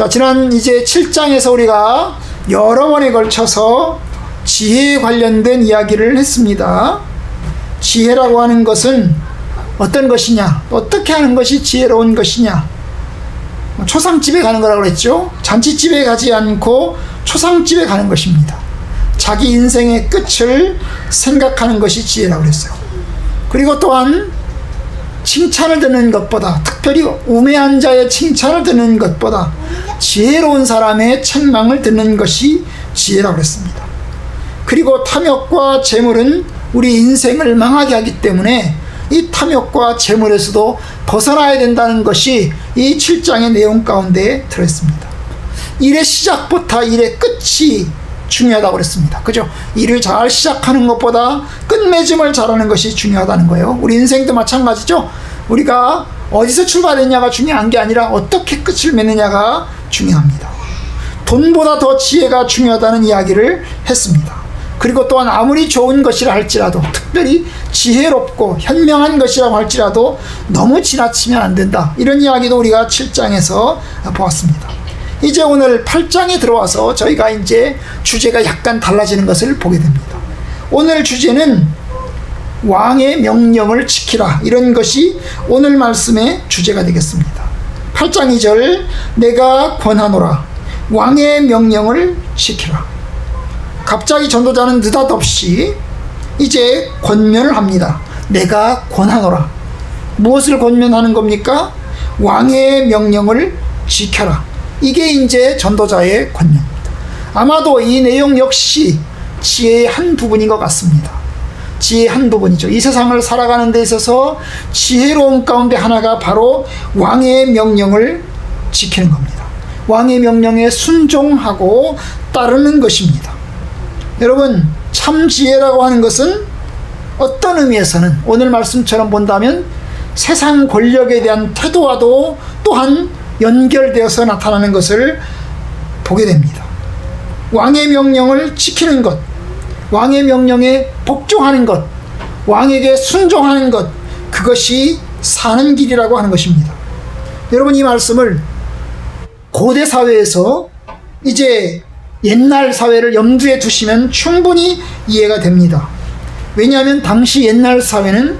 자, 지난 이제 7장에서 우리가 여러 번에 걸쳐서 지혜에 관련된 이야기를 했습니다. 지혜라고 하는 것은 어떤 것이냐, 어떻게 하는 것이 지혜로운 것이냐. 뭐 초상집에 가는 거라고 그랬죠. 잔치집에 가지 않고 초상집에 가는 것입니다. 자기 인생의 끝을 생각하는 것이 지혜라고 그랬어요. 그리고 또한 칭찬을 듣는 것보다 특별히 우매한 자의 칭찬을 듣는 것보다 지혜로운 사람의 책망을 듣는 것이 지혜라고 그랬습니다. 그리고 탐욕과 재물은 우리 인생을 망하게 하기 때문에 이 탐욕과 재물에서도 벗어나야 된다는 것이 이 7장의 내용 가운데 들어있습니다. 일의 시작부터 일의 끝이 중요하다고 그랬습니다. 그죠? 일을 잘 시작하는 것보다 끝맺음을 잘하는 것이 중요하다는 거예요. 우리 인생도 마찬가지죠. 우리가 어디서 출발했냐가 중요한 게 아니라 어떻게 끝을 맺느냐가 중요합니다. 돈보다 더 지혜가 중요하다는 이야기를 했습니다. 그리고 또한 아무리 좋은 것이라 할지라도 특별히 지혜롭고 현명한 것이라고 할지라도 너무 지나치면 안 된다. 이런 이야기도 우리가 7장에서 보았습니다. 이제 오늘 8장에 들어와서 저희가 이제 주제가 약간 달라지는 것을 보게 됩니다. 오늘 주제는 왕의 명령을 지키라. 이런 것이 오늘 말씀의 주제가 되겠습니다. 8장 2절 내가 권하노라. 왕의 명령을 지키라. 갑자기 전도자는 느닷없이 이제 권면을 합니다. 내가 권하노라. 무엇을 권면하는 겁니까? 왕의 명령을 지켜라. 이게 이제 전도자의 권면입니다. 아마도 이 내용 역시 지혜의 한 부분인 것 같습니다. 지혜의 한 부분이죠. 이 세상을 살아가는 데 있어서 지혜로운 가운데 하나가 바로 왕의 명령을 지키는 겁니다. 왕의 명령에 순종하고 따르는 것입니다. 여러분, 참 지혜라고 하는 것은 어떤 의미에서는 오늘 말씀처럼 본다면 세상 권력에 대한 태도와도 또한 연결되어서 나타나는 것을 보게 됩니다. 왕의 명령을 지키는 것, 왕의 명령에 복종하는 것, 왕에게 순종하는 것, 그것이 사는 길이라고 하는 것입니다. 여러분 이 말씀을 고대 사회에서 이제 옛날 사회를 염두에 두시면 충분히 이해가 됩니다. 왜냐하면 당시 옛날 사회는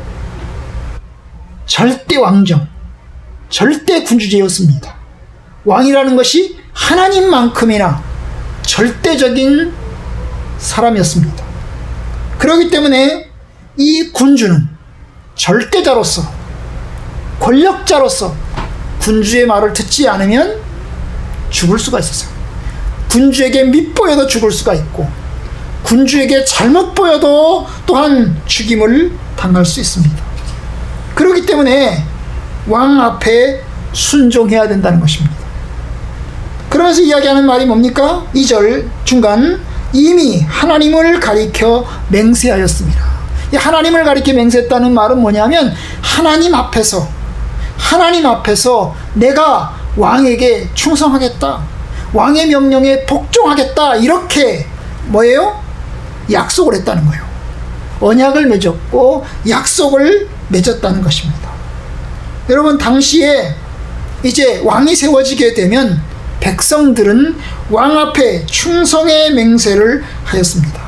절대 왕정, 절대 군주제였습니다. 왕이라는 것이 하나님만큼이나 절대적인 사람이었습니다. 그렇기 때문에 이 군주는 절대자로서 권력자로서 군주의 말을 듣지 않으면 죽을 수가 있었어요. 군주에게 밑보여도 죽을 수가 있고 군주에게 잘못 보여도 또한 죽임을 당할 수 있습니다. 그렇기 때문에 왕 앞에 순종해야 된다는 것입니다. 그러면서 이야기하는 말이 뭡니까? 2절 중간 이미 하나님을 가리켜 맹세하였습니다. 이 하나님을 가리켜 맹세했다는 말은 뭐냐면 하나님 앞에서 하나님 앞에서 내가 왕에게 충성하겠다. 왕의 명령에 복종하겠다. 이렇게 뭐예요? 약속을 했다는 거예요. 언약을 맺었고 약속을 맺었다는 것입니다. 여러분 당시에 이제 왕이 세워지게 되면 백성들은 왕 앞에 충성의 맹세를 하였습니다.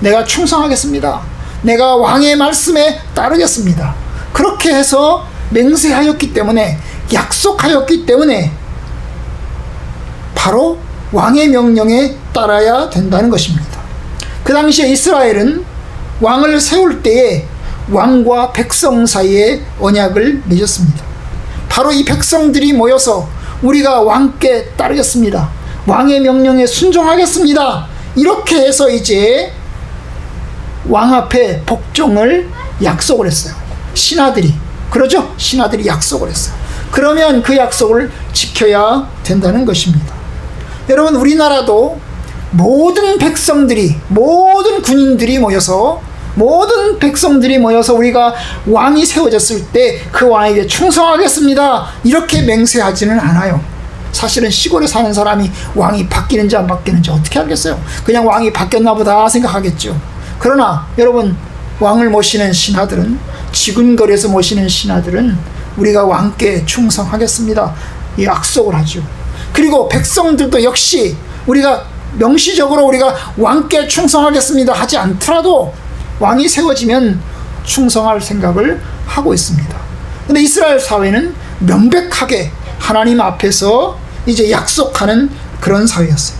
내가 충성하겠습니다. 내가 왕의 말씀에 따르겠습니다. 그렇게 해서 맹세하였기 때문에 약속하였기 때문에 바로 왕의 명령에 따라야 된다는 것입니다. 그 당시에 이스라엘은 왕을 세울 때에 왕과 백성 사이에 언약을 맺었습니다. 바로 이 백성들이 모여서 우리가 왕께 따르겠습니다. 왕의 명령에 순종하겠습니다. 이렇게 해서 이제 왕 앞에 복종을 약속을 했어요. 신하들이. 그러죠? 신하들이 약속을 했어요. 그러면 그 약속을 지켜야 된다는 것입니다. 여러분, 우리나라도 모든 백성들이, 모든 군인들이 모여서 모든 백성들이 모여서 우리가 왕이 세워졌을 때 그 왕에게 충성하겠습니다. 이렇게 맹세하지는 않아요. 사실은 시골에 사는 사람이 왕이 바뀌는지 안 바뀌는지 어떻게 알겠어요? 그냥 왕이 바뀌었나 보다 생각하겠죠. 그러나 여러분 왕을 모시는 신하들은 지근거리에서 모시는 신하들은 우리가 왕께 충성하겠습니다. 이 약속을 하죠. 그리고 백성들도 역시 우리가 명시적으로 우리가 왕께 충성하겠습니다 하지 않더라도 왕이 세워지면 충성할 생각을 하고 있습니다. 근데 이스라엘 사회는 명백하게 하나님 앞에서 이제 약속하는 그런 사회였어요.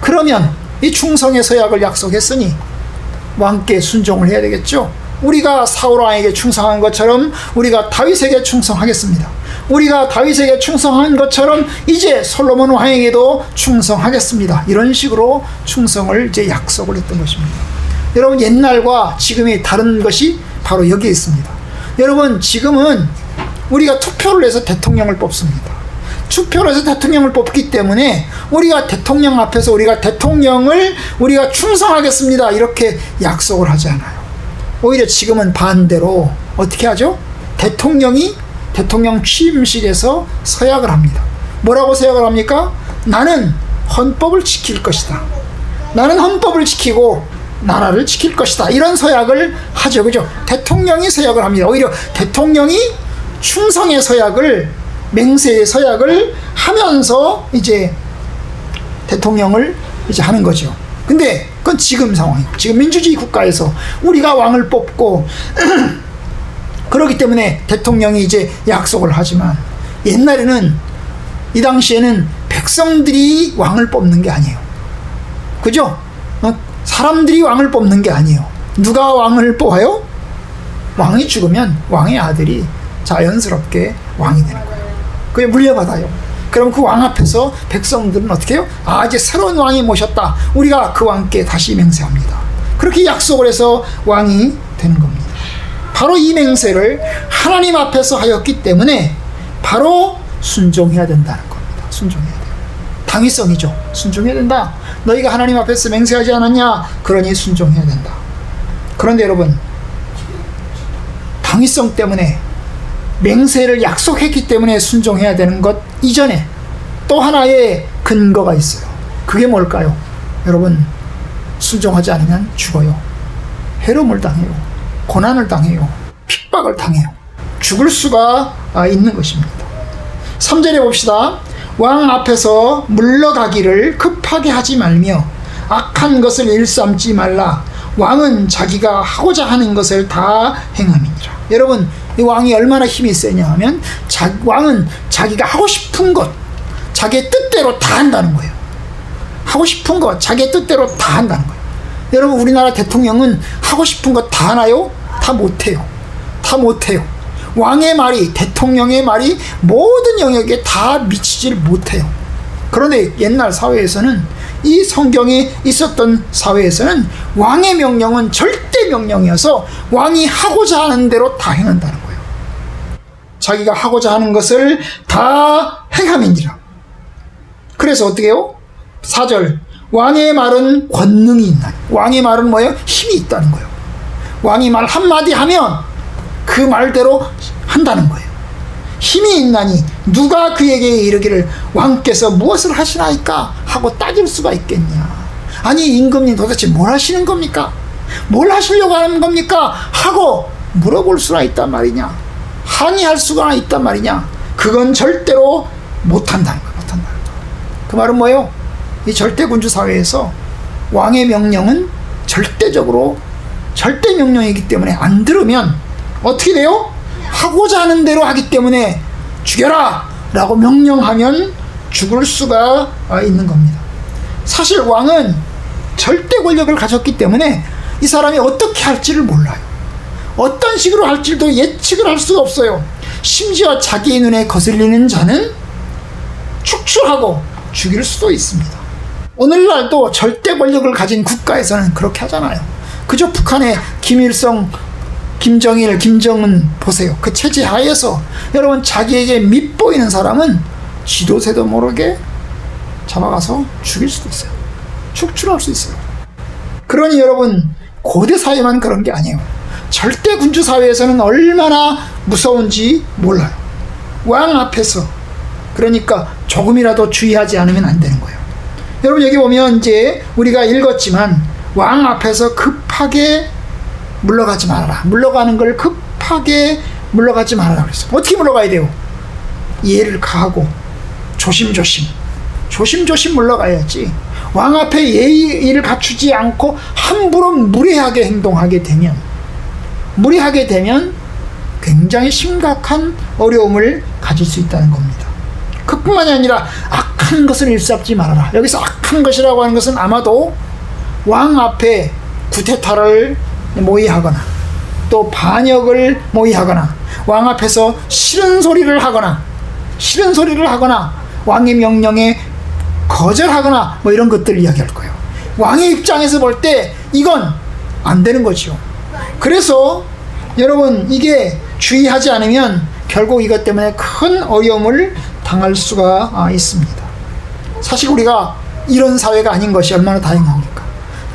그러면 이 충성의 서약을 약속했으니 왕께 순종을 해야 되겠죠. 우리가 사울 왕에게 충성한 것처럼 우리가 다윗에게 충성하겠습니다. 우리가 다윗에게 충성한 것처럼 이제 솔로몬 왕에게도 충성하겠습니다. 이런 식으로 충성을 이제 약속을 했던 것입니다. 여러분 옛날과 지금이 다른 것이 바로 여기에 있습니다. 여러분 지금은 우리가 투표를 해서 대통령을 뽑습니다. 투표를 해서 대통령을 뽑기 때문에 우리가 대통령 앞에서 우리가 대통령을 우리가 충성하겠습니다. 이렇게 약속을 하지 않아요. 오히려 지금은 반대로 어떻게 하죠? 대통령이 대통령 취임식에서 서약을 합니다. 뭐라고 서약을 합니까? 나는 헌법을 지킬 것이다. 나는 헌법을 지키고 나라를 지킬 것이다. 이런 서약을 하죠. 그죠? 대통령이 서약을 합니다. 오히려 대통령이 충성의 서약을 맹세의 서약을 하면서 이제 대통령을 이제 하는 거죠. 근데 그건 지금 상황이고 지금 민주주의 국가에서 우리가 왕을 뽑고 그렇기 때문에 대통령이 이제 약속을 하지만 옛날에는 이 당시에는 백성들이 왕을 뽑는 게 아니에요. 그죠? 어? 사람들이 왕을 뽑는 게 아니에요. 누가 왕을 뽑아요? 왕이 죽으면 왕의 아들이 자연스럽게 왕이 되는 거예요. 그게 물려받아요. 그럼 그 왕 앞에서 백성들은 어떻게 해요? 아, 이제 새로운 왕이 모셨다. 우리가 그 왕께 다시 맹세합니다. 그렇게 약속을 해서 왕이 되는 겁니다. 바로 이 맹세를 하나님 앞에서 하였기 때문에 바로 순종해야 된다는 겁니다. 순종해야 돼요. 당위성이죠. 순종해야 된다. 너희가 하나님 앞에서 맹세하지 않았냐? 그러니 순종해야 된다. 그런데 여러분, 당위성 때문에 맹세를 약속했기 때문에 순종해야 되는 것 이전에 또 하나의 근거가 있어요. 그게 뭘까요? 여러분, 순종하지 않으면 죽어요. 해로움을 당해요. 고난을 당해요. 핍박을 당해요. 죽을 수가 아, 있는 것입니다. 3절에 봅시다. 왕 앞에서 물러가기를 급하게 하지 말며 악한 것을 일삼지 말라. 왕은 자기가 하고자 하는 것을 다 행함이니라. 여러분, 이 왕이 얼마나 힘이 세냐 하면 자, 왕은 자기가 하고 싶은 것, 자기의 뜻대로 다 한다는 거예요. 하고 싶은 것, 자기의 뜻대로 다 한다는 거예요. 여러분, 우리나라 대통령은 하고 싶은 것 다 하나요? 다 못해요. 다 못해요. 왕의 말이, 대통령의 말이 모든 영역에 다 미치질 못해요. 그런데 옛날 사회에서는 이 성경에 있었던 사회에서는 왕의 명령은 절대 명령이어서 왕이 하고자 하는 대로 다 행한다는 거예요. 자기가 하고자 하는 것을 다 행함이니라. 그래서 어떻게 해요? 4절. 왕의 말은 권능이 있나. 왕의 말은 뭐예요? 힘이 있다는 거예요. 왕이 말 한마디 하면 그 말대로 한다는 거예요. 힘이 있나니 누가 그에게 이르기를 왕께서 무엇을 하시나이까 하고 따질 수가 있겠냐. 아니 임금님 도대체 뭘 하시는 겁니까? 뭘 하시려고 하는 겁니까? 하고 물어볼 수가 있단 말이냐. 항의할 수가 있단 말이냐. 그건 절대로 못한다는 거야. 못한다는 거야. 그 말은 뭐예요? 이 절대 군주 사회에서 왕의 명령은 절대적으로 절대 명령이기 때문에 안 들으면 어떻게 돼요? 하고자 하는 대로 하기 때문에 죽여라! 라고 명령하면 죽을 수가 있는 겁니다. 사실 왕은 절대 권력을 가졌기 때문에 이 사람이 어떻게 할지를 몰라요. 어떤 식으로 할지도 예측을 할 수가 없어요. 심지어 자기의 눈에 거슬리는 자는 축출하고 죽일 수도 있습니다. 오늘날도 절대 권력을 가진 국가에서는 그렇게 하잖아요. 그저 북한의 김일성 김정일, 김정은 보세요. 그 체제 하에서 여러분 자기에게 밉보이는 사람은 지도새도 모르게 잡아가서 죽일 수도 있어요. 축출할 수 있어요. 그러니 여러분 고대 사회만 그런 게 아니에요. 절대 군주 사회에서는 얼마나 무서운지 몰라요. 왕 앞에서 그러니까 조금이라도 주의하지 않으면 안 되는 거예요. 여러분 여기 보면 이제 우리가 읽었지만 왕 앞에서 급하게 물러가지 말아라. 물러가는 걸 급하게 물러가지 말아라 그랬어. 어떻게 물러가야 돼요? 이해를 가하고 조심조심 조심조심 물러가야지. 왕 앞에 예의를 갖추지 않고 함부로 무례하게 행동하게 되면 무례하게 되면 굉장히 심각한 어려움을 가질 수 있다는 겁니다. 그뿐만이 아니라 악한 것을 일삼지 말아라. 여기서 악한 것이라고 하는 것은 아마도 왕 앞에 구테타를 모의하거나 또 반역을 모의하거나 왕 앞에서 싫은 소리를 하거나 싫은 소리를 하거나 왕의 명령에 거절하거나 뭐 이런 것들을 이야기할 거예요. 왕의 입장에서 볼 때 이건 안 되는 거죠. 그래서 여러분 이게 주의하지 않으면 결국 이것 때문에 큰 어려움을 당할 수가 아, 있습니다. 사실 우리가 이런 사회가 아닌 것이 얼마나 다행합니까?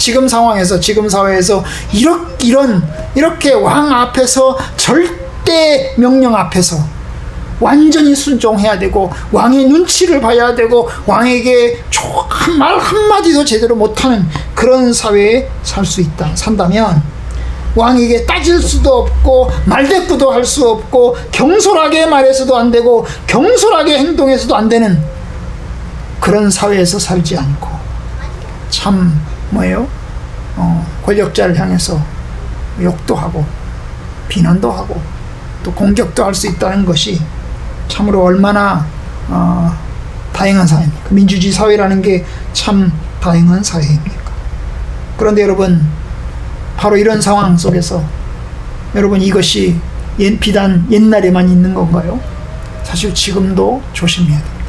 지금 상황에서 지금 사회에서 이렇게 이런 이렇게 왕 앞에서 절대 명령 앞에서 완전히 순종해야 되고 왕의 눈치를 봐야 되고 왕에게 말 한마디도 제대로 못하는 그런 사회에 살 수 있다 산다면 왕에게 따질 수도 없고 말대꾸도 할 수 없고 경솔하게 말해서도 안 되고 경솔하게 행동해서도 안 되는 그런 사회에서 살지 않고 참 뭐예요? 어, 권력자를 향해서 욕도 하고 비난도 하고 또 공격도 할 수 있다는 것이 참으로 얼마나 어, 다양한 사회입니까? 민주주의 사회라는 게 참 다양한 사회입니까? 그런데 여러분 바로 이런 상황 속에서 여러분 이것이 비단 옛날에만 있는 건가요? 사실 지금도 조심해야 됩니다.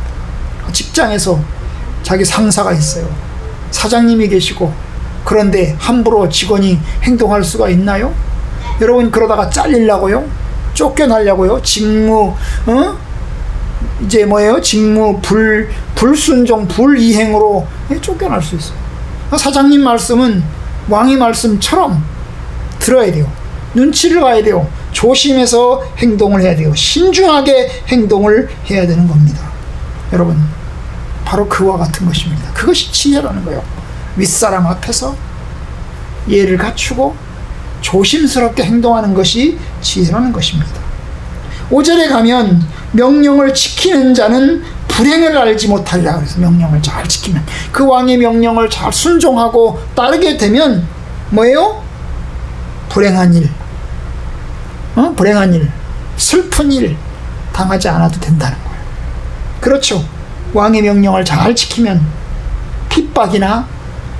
직장에서 자기 상사가 있어요. 사장님이 계시고 그런데 함부로 직원이 행동할 수가 있나요? 여러분 그러다가 잘리려고요? 쫓겨나려고요? 직무 어? 이제 뭐예요? 직무 불 불순종 불이행으로 쫓겨날 수 있어요. 사장님 말씀은 왕의 말씀처럼 들어야 돼요. 눈치를 봐야 돼요. 조심해서 행동을 해야 돼요. 신중하게 행동을 해야 되는 겁니다. 여러분, 바로 그와 같은 것입니다. 그것이 지혜라는 거예요. 윗사람 앞에서 예를 갖추고 조심스럽게 행동하는 것이 지혜라는 것입니다. 5절에 가면 명령을 지키는 자는 불행을 알지 못하리라 그래서 명령을 잘 지키면 그 왕의 명령을 잘 순종하고 따르게 되면 뭐예요? 불행한 일, 어? 불행한 일, 슬픈 일 당하지 않아도 된다는 거예요. 그렇죠. 왕의 명령을 잘 지키면 핍박이나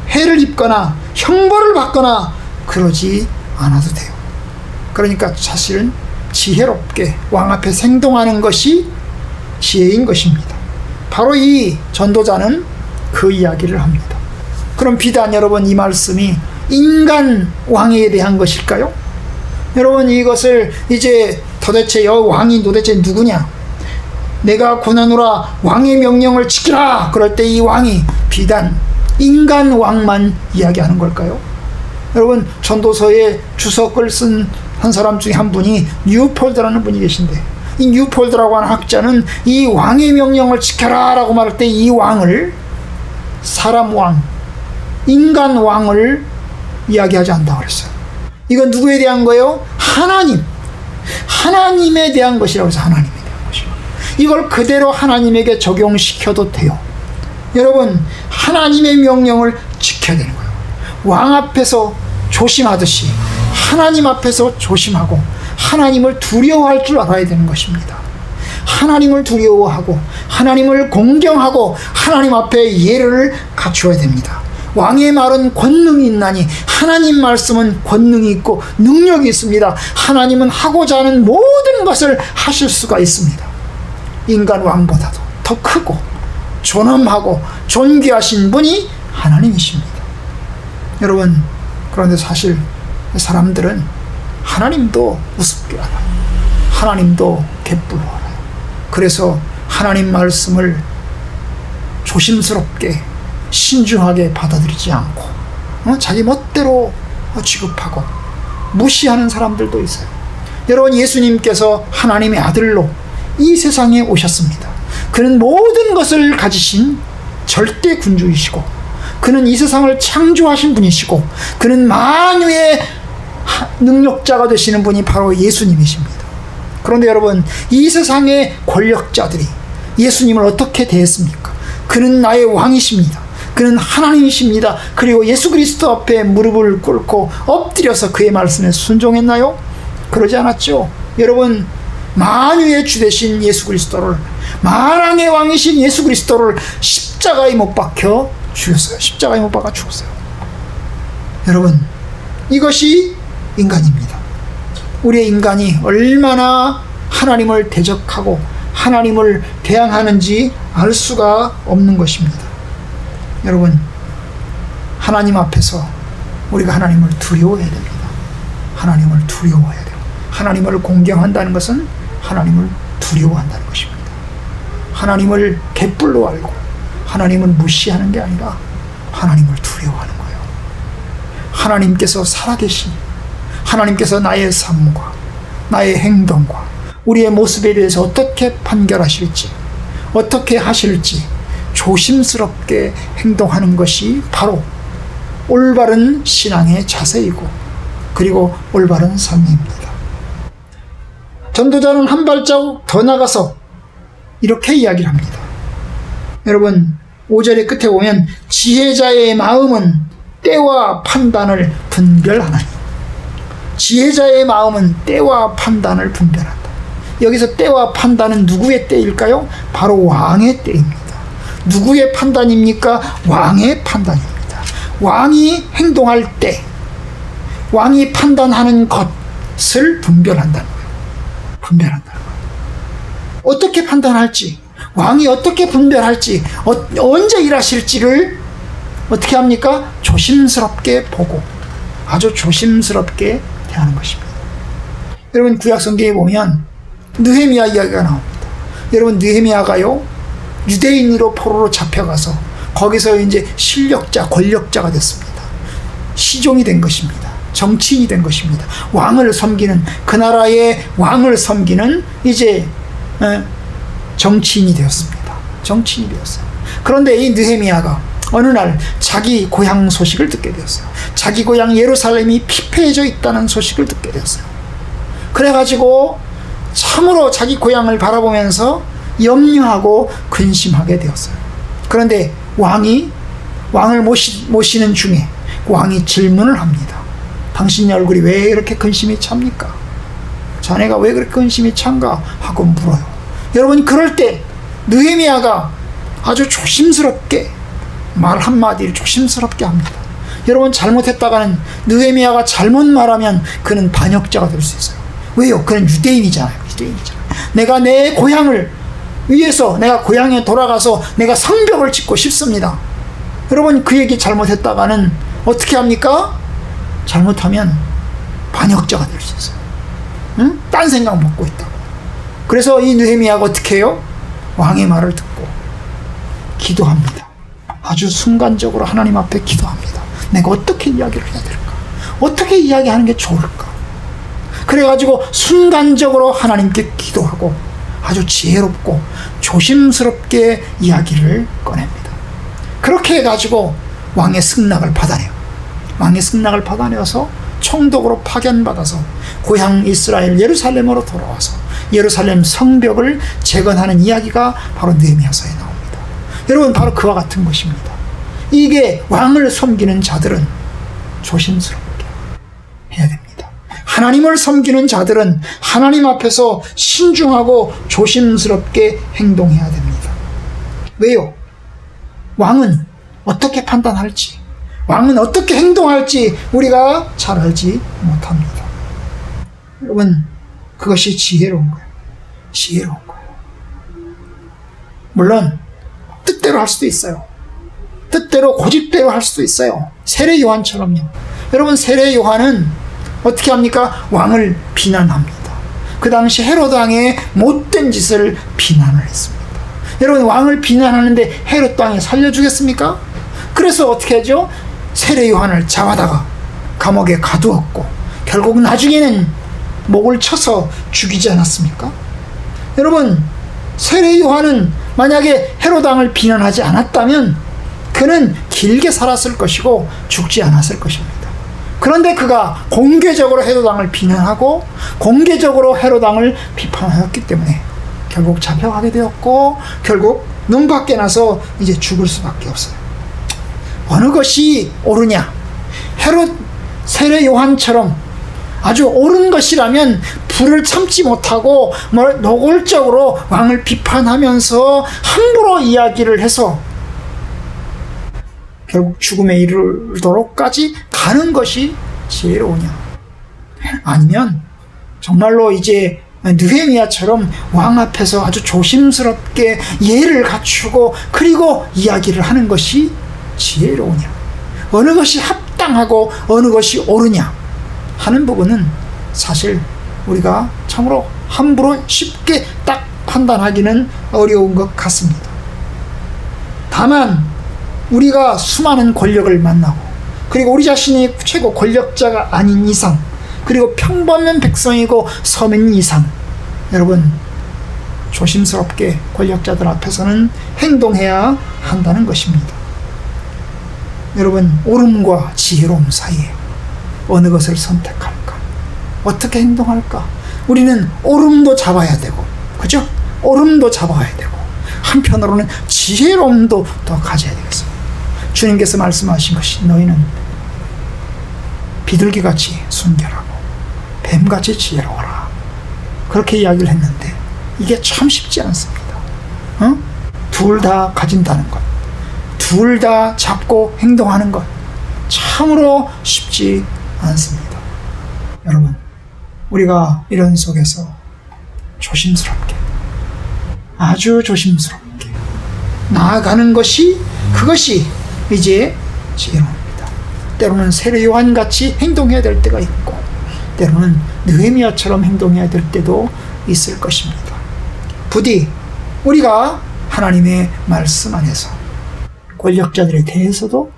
해를 입거나 형벌을 받거나 그러지 않아도 돼요. 그러니까 사실은 지혜롭게 왕 앞에 생동하는 것이 지혜인 것입니다. 바로 이 전도자는 그 이야기를 합니다. 그럼 비단 여러분 이 말씀이 인간 왕에 대한 것일까요? 여러분 이것을 이제 도대체 여 왕이 도대체 누구냐? 내가 고난노라 왕의 명령을 지키라 그럴 때 이 왕이 비단 인간 왕만 이야기하는 걸까요? 여러분 전도서에 주석을 쓴 한 사람 중에 한 분이 뉴폴드라는 분이 계신데 이 뉴폴드라고 하는 학자는 이 왕의 명령을 지켜라라고 말할 때 이 왕을 사람 왕, 인간 왕을 이야기하지 않는다 그랬어요. 이건 누구에 대한 거예요? 하나님. 하나님에 대한 것이라고 해서 것 이걸 그대로 하나님에게 적용시켜도 돼요. 여러분, 하나님의 명령을 지켜야 되는 거예요. 왕 앞에서 조심하듯이 하나님 앞에서 조심하고 하나님을 두려워할 줄 알아야 되는 것입니다. 하나님을 두려워하고 하나님을 공경하고 하나님 앞에 예를 갖추어야 됩니다. 왕의 말은 권능이 있나니 하나님 말씀은 권능이 있고 능력이 있습니다. 하나님은 하고자 하는 모든 것을 하실 수가 있습니다. 인간 왕보다도 더 크고 존엄하고 존귀하신 분이 하나님이십니다. 여러분, 그런데 사실 사람들은 하나님도 우습게 알아요. 하나님도 개뿔로 알아요. 그래서 하나님 말씀을 조심스럽게 신중하게 받아들이지 않고 어? 자기 멋대로 취급하고 무시하는 사람들도 있어요. 여러분 예수님께서 하나님의 아들로 이 세상에 오셨습니다. 그는 모든 것을 가지신 절대 군주이시고 그는 이 세상을 창조하신 분이시고 그는 만유의 능력자가 되시는 분이 바로 예수님이십니다. 그런데 여러분 이 세상의 권력자들이 예수님을 어떻게 대했습니까? 그는 나의 왕이십니다. 그는 하나님이십니다. 그리고 예수 그리스도 앞에 무릎을 꿇고 엎드려서 그의 말씀에 순종했나요? 그러지 않았죠. 여러분 만유의 주 되신 예수 그리스도를 만왕의 왕이신 예수 그리스도를 십자가에 못 박혀 죽였어요. 십자가에 못 박아 죽었어요. 여러분 이것이 인간입니다. 우리의 인간이 얼마나 하나님을 대적하고 하나님을 대항하는지 알 수가 없는 것입니다. 여러분, 하나님 앞에서 우리가 하나님을 두려워해야 됩니다. 하나님을 두려워해야 돼요. 하나님을 공경한다는 것은 하나님을 두려워한다는 것입니다. 하나님을 개뿔로 알고 하나님을 무시하는 게 아니라 하나님을 두려워하는 거예요. 하나님께서 살아계신 하나님께서 나의 삶과 나의 행동과 우리의 모습에 대해서 어떻게 판결하실지 어떻게 하실지 조심스럽게 행동하는 것이 바로 올바른 신앙의 자세이고 그리고 올바른 삶입니다. 전도자는 한 발자국 더 나가서 이렇게 이야기를 합니다. 여러분, 5절의 끝에 보면 지혜자의 마음은 때와 판단을 분별하나니 지혜자의 마음은 때와 판단을 분별한다. 여기서 때와 판단은 누구의 때일까요? 바로 왕의 때입니다. 누구의 판단입니까? 왕의 판단입니다. 왕이 행동할 때, 왕이 판단하는 것을 분별한다는. 분별한다는 거예요. 어떻게 판단할지, 왕이 어떻게 분별할지, 어, 언제 일하실지를 어떻게 합니까? 조심스럽게 보고 아주 조심스럽게 대하는 것입니다. 여러분 구약 성경에 보면 느헤미야 이야기가 나옵니다. 여러분 느헤미야가요 유대인으로 포로로 잡혀가서 거기서 이제 실력자, 권력자가 됐습니다. 시종이 된 것입니다. 정치인이 된 것입니다. 왕을 섬기는 그 나라의 왕을 섬기는 이제 어, 정치인이 되었습니다. 정치인이 되었어요. 그런데 이 느헤미야가 어느 날 자기 고향 소식을 듣게 되었어요. 자기 고향 예루살렘이 피폐해져 있다는 소식을 듣게 되었어요. 그래가지고 참으로 자기 고향을 바라보면서 염려하고 근심하게 되었어요. 그런데 왕이 왕을 모시, 모시는 중에 왕이 질문을 합니다. 당신의 얼굴이 왜 이렇게 근심이 찹니까? 자네가 왜 그렇게 근심이 찬가? 하고 물어요. 여러분 그럴 때 느헤미야가 아주 조심스럽게 말 한마디를 조심스럽게 합니다. 여러분 잘못했다가는 느헤미야가 잘못 말하면 그는 반역자가 될 수 있어요. 왜요? 그는 유대인이잖아요. 유대인이잖아요. 내가 내 고향을 위해서 내가 고향에 돌아가서 내가 성벽을 짓고 싶습니다. 여러분 그 얘기 잘못했다가는 어떻게 합니까? 잘못하면 반역자가 될 수 있어요. 응? 딴 생각 먹고 있다. 그래서 이 느헤미야가 어떻게 해요? 왕의 말을 듣고 기도합니다. 아주 순간적으로 하나님 앞에 기도합니다. 내가 어떻게 이야기를 해야 될까? 어떻게 이야기하는 게 좋을까? 그래가지고 순간적으로 하나님께 기도하고 아주 지혜롭고 조심스럽게 이야기를 꺼냅니다. 그렇게 해가지고 왕의 승낙을 받아내요. 왕의 승낙을 받아내어서 총독으로 파견받아서 고향 이스라엘 예루살렘으로 돌아와서 예루살렘 성벽을 재건하는 이야기가 바로 느헤미야서에 나옵니다. 여러분 바로 그와 같은 것입니다. 이게 왕을 섬기는 자들은 조심스럽게 해야 됩니다. 하나님을 섬기는 자들은 하나님 앞에서 신중하고 조심스럽게 행동해야 됩니다. 왜요? 왕은 어떻게 판단할지, 왕은 어떻게 행동할지 우리가 잘 알지 못합니다. 여러분, 그것이 지혜로운 거예요. 지혜로운 거예요. 물론, 뜻대로 할 수도 있어요. 뜻대로 고집대로 할 수도 있어요. 세례 요한처럼요. 여러분 세례 요한은 어떻게 합니까? 왕을 비난합니다. 그 당시 헤로드 왕의 못된 짓을 비난을 했습니다. 여러분 왕을 비난하는데 헤로드 왕이 살려주겠습니까? 그래서 어떻게 하죠? 세례 요한을 잡아다가 감옥에 가두었고 결국 나중에는 목을 쳐서 죽이지 않았습니까? 여러분 세례 요한은 만약에 헤로드 왕을 비난하지 않았다면 그는 길게 살았을 것이고 죽지 않았을 것입니다. 그런데 그가 공개적으로 헤로당을 비난하고 공개적으로 헤로당을 비판하였기 때문에 결국 잡혀가게 되었고 결국 눈 밖에 나서 이제 죽을 수밖에 없어요. 어느 것이 옳으냐? 헤롯 세례 요한처럼 아주 옳은 것이라면 불을 참지 못하고 뭘 노골적으로 왕을 비판하면서 함부로 이야기를 해서 결국 죽음에 이르도록까지 가는 것이 지혜로우냐? 아니면 정말로 이제 느헤미야처럼 왕 앞에서 아주 조심스럽게 예를 갖추고 그리고 이야기를 하는 것이 지혜로우냐? 어느 것이 합당하고 어느 것이 옳으냐 하는 부분은 사실 우리가 참으로 함부로 쉽게 딱 판단하기는 어려운 것 같습니다. 다만 우리가 수많은 권력을 만나고 그리고 우리 자신이 최고 권력자가 아닌 이상 그리고 평범한 백성이고 서민 이상 여러분 조심스럽게 권력자들 앞에서는 행동해야 한다는 것입니다. 여러분 옳음과 지혜로움 사이에 어느 것을 선택할까? 어떻게 행동할까? 우리는 옳음도 잡아야 되고 그죠? 옳음도 잡아야 되고 한편으로는 지혜로움도 더 가져야 되겠습니다. 주님께서 말씀하신 것이 너희는 비둘기같이 순결하고 뱀같이 지혜로워라. 그렇게 이야기를 했는데 이게 참 쉽지 않습니다. 어? 둘 다 가진다는 것, 둘 다 잡고 행동하는 것 참으로 쉽지 않습니다. 여러분, 우리가 이런 속에서 조심스럽게, 아주 조심스럽게 나아가는 것이 그것이 이제 지혜로웁니다. 때로는 세례 요한 같이 행동해야 될 때가 있고, 때로는 느헤미야처럼 행동해야 될 때도 있을 것입니다. 부디 우리가 하나님의 말씀 안에서 권력자들에 대해서도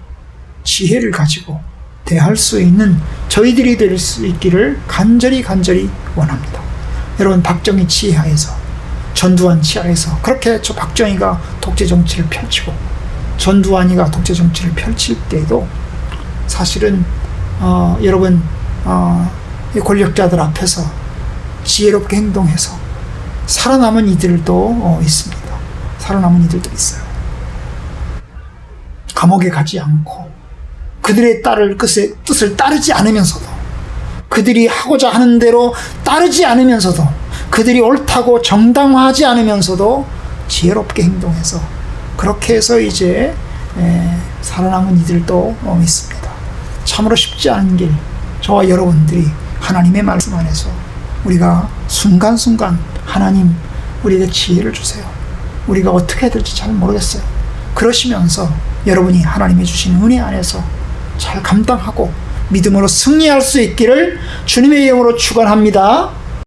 지혜를 가지고 대할 수 있는 저희들이 될 수 있기를 간절히 간절히 원합니다. 여러분 박정희 치하에서 전두환 치하에서 그렇게 저 박정희가 독재 정치를 펼치고 전두환이가 독재 정치를 펼칠 때에도 사실은 어, 여러분 어, 이 권력자들 앞에서 지혜롭게 행동해서 살아남은 이들도 어, 있습니다. 살아남은 이들도 있어요. 감옥에 가지 않고 그들의 딸을 뜻을, 뜻을 따르지 않으면서도 그들이 하고자 하는 대로 따르지 않으면서도 그들이 옳다고 정당화하지 않으면서도 지혜롭게 행동해서 그렇게 해서 이제 에, 살아남은 이들도 어, 있습니다. 참으로 쉽지 않은 길 저와 여러분들이 하나님의 말씀 안에서 우리가 순간순간 하나님 우리에게 지혜를 주세요. 우리가 어떻게 해야 될지 잘 모르겠어요. 그러시면서 여러분이 하나님이 주신 은혜 안에서 잘 감당하고 믿음으로 승리할 수 있기를 주님의 이름으로 축원합니다.